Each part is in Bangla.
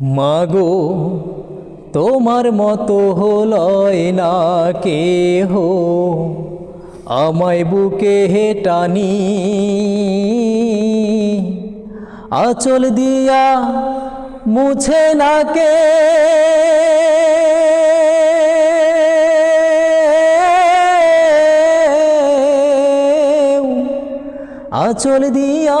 মাগো, তোমার মতো হলয় না কেহ। আমায় বুকে টানি। আচল দিয়া মুছে না কে। আচল দিয়া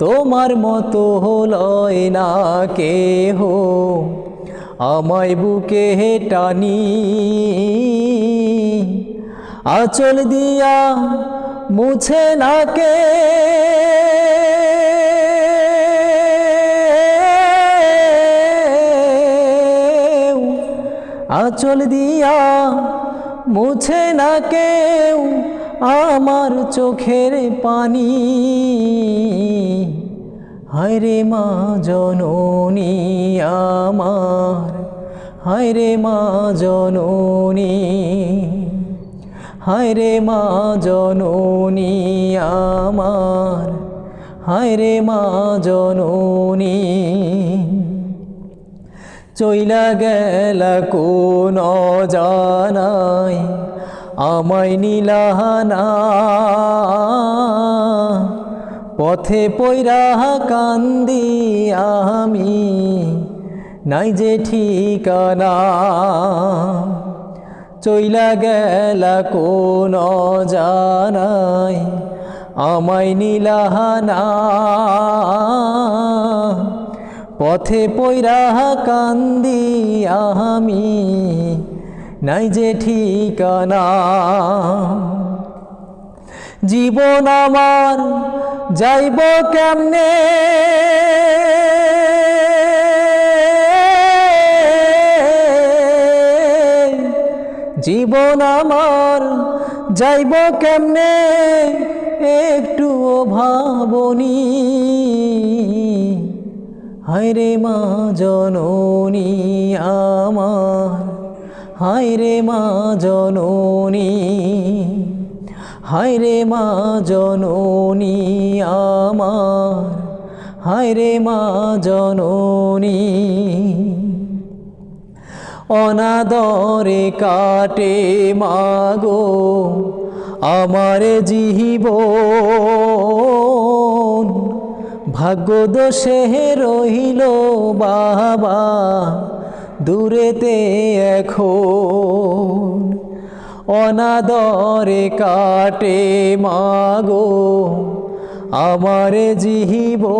তোমার মতো হলয় না কেহ। আমায় বুকে টানি। আচল দিয়া মুছে না কে। আচল দিয়া মুছে না কেউ আমার চোখের পানি। হায়রে মা জননী আমার হায়রে মা জননী হায়রে মা জননী আমার হায়রে মা জননী। চইলা গেল কোন জানাই আমায় নীলাহানা। পথে পৈরা কান্দি আমি, নাই যে ঠিকানা। চইলা গেল কোন জানাই আমায় নীলাহানা পথে পৈরা কান্দি আমি, নাই যে ঠিকানা। জীবন আমার যাইব কেমনে? জীবন আমার যাইব কেমনে? একটু ভাবনি। হায়রে মা জননী আমার, হায়রে মা জননী। হায়রে মা জননী আমার হায়রে মা জননী। অনাদরে কাটে মাগো আমার জীবন ভাগ্য দোষে রহিল বাবা, দূরেতে এখন। অনাদরে কাটে মাগো আমার জীবন।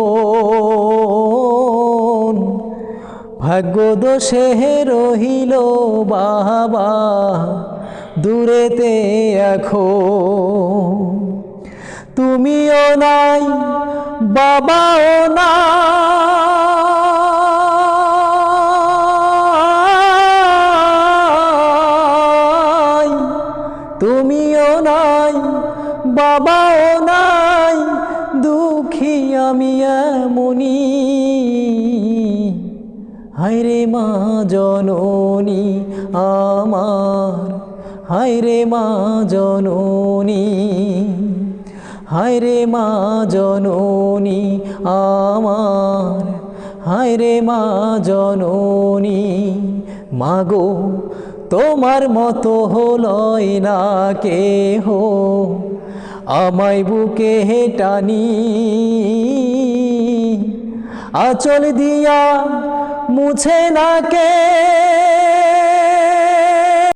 ভাগ্য দোষে রহিল বাবা, দূরেতে এখন তুমিও নাই, বাবাও না নাই, বাবাও নাই, দুঃখী আমি এমনি হায়রে মা জননী আমার, হায়রে মা জননী, হায়রে মা জননী আমার, হায়রে মা জননী। মাগো তোমার মতো হলয় না কেহ। আমায় বুকে টানি আচল দিয়া মুছে না কে?